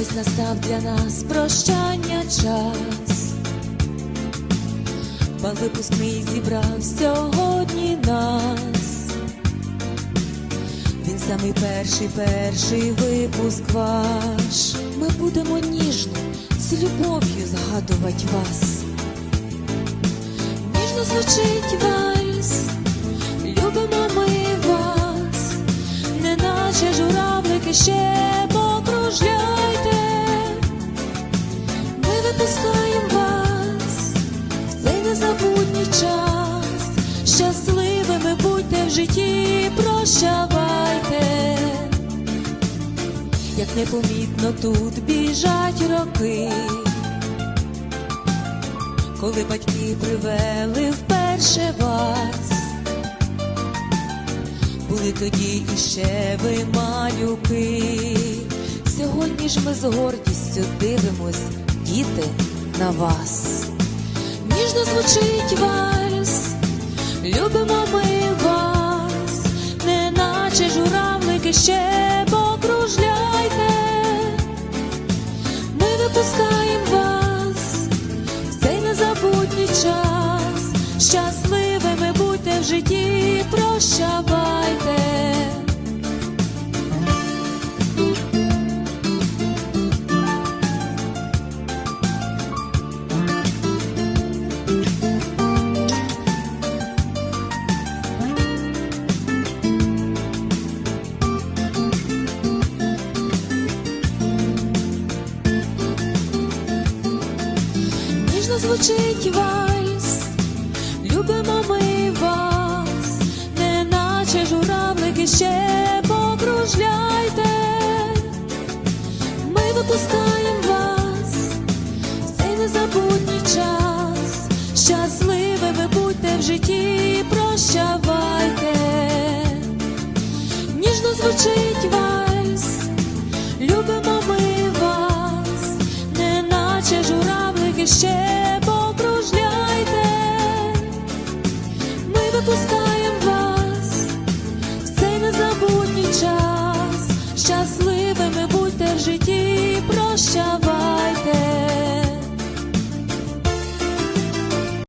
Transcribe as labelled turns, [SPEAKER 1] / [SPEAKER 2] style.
[SPEAKER 1] настав для нас прощання час. Бал випускний зібрав сьогодні нас. Він самий перший, перший випуск ваш. Ми будемо ніжно з любов'ю згадувати вас. Ніжно звучить вальс, незабутній час. Щасливими будьте в житті, прощавайте. Як непомітно тут біжать роки, коли батьки привели вперше вас, були тоді іще ви малюки. Сьогодні ж ми з гордістю дивимось, діти, на вас. Ніжно звучить вальс, любимо ми вас, неначе журавлики ще покружляйте. Ми випускаємо вас в цей незабутній час. Щасливими будьте в житті, прощавайте. Ніжно звучить вальс, любимо ми вас, неначе журавлики ще покружляйте. Ми випускаємо вас в цей незабутній час. Щасливими будьте в житті, прощавайте. Ніжно звучить вальс, любимо ми вас, неначе журавлики ще shot